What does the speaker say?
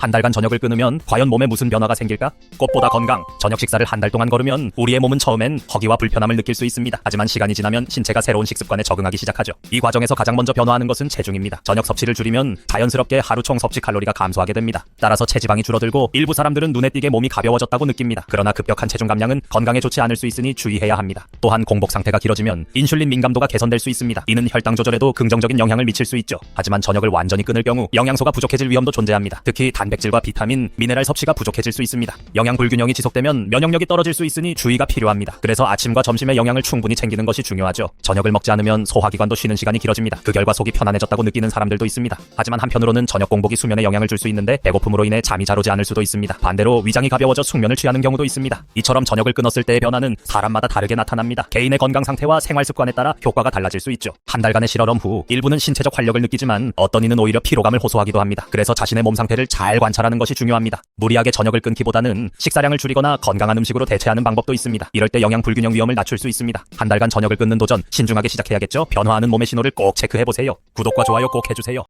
한 달간 저녁을 끊으면 과연 몸에 무슨 변화가 생길까? 꽃보다 건강. 저녁 식사를 한 달 동안 걸으면 우리의 몸은 처음엔 허기와 불편함을 느낄 수 있습니다. 하지만 시간이 지나면 신체가 새로운 식습관에 적응하기 시작하죠. 이 과정에서 가장 먼저 변화하는 것은 체중입니다. 저녁 섭취를 줄이면 자연스럽게 하루 총 섭취 칼로리가 감소하게 됩니다. 따라서 체지방이 줄어들고 일부 사람들은 눈에 띄게 몸이 가벼워졌다고 느낍니다. 그러나 급격한 체중 감량은 건강에 좋지 않을 수 있으니 주의해야 합니다. 또한 공복 상태가 길어지면 인슐린 민감도가 개선될 수 있습니다. 이는 혈당 조절에도 긍정적인 영향을 미칠 수 있죠. 하지만 저녁을 완전히 끊을 경우 영양소가 부족해질 위험도 존재합니다. 특히 단 백질과 비타민, 미네랄 섭취가 부족해질 수 있습니다. 영양 불균형이 지속되면 면역력이 떨어질 수 있으니 주의가 필요합니다. 그래서 아침과 점심에 영양을 충분히 챙기는 것이 중요하죠. 저녁을 먹지 않으면 소화기관도 쉬는 시간이 길어집니다. 그 결과 속이 편안해졌다고 느끼는 사람들도 있습니다. 하지만 한편으로는 저녁 공복이 수면에 영향을 줄 수 있는데 배고픔으로 인해 잠이 잘 오지 않을 수도 있습니다. 반대로 위장이 가벼워져 숙면을 취하는 경우도 있습니다. 이처럼 저녁을 끊었을 때의 변화는 사람마다 다르게 나타납니다. 개인의 건강 상태와 생활 습관에 따라 효과가 달라질 수 있죠. 한 달간의 실험험 후 일부는 신체적 활력을 느끼지만 어떤 이는 오히려 피로감을 호소하기도 합니다. 그래서 자신의 몸 상태를 잘 관찰하는 것이 중요합니다. 무리하게 저녁을 끊기보다는 식사량을 줄이거나 건강한 음식으로 대체하는 방법도 있습니다. 이럴 때 영양 불균형 위험을 낮출 수 있습니다. 한 달간 저녁을 끊는 도전 신중하게 시작해야겠죠. 변화하는 몸의 신호를 꼭 체크해 보세요. 구독과 좋아요 꼭 해주세요.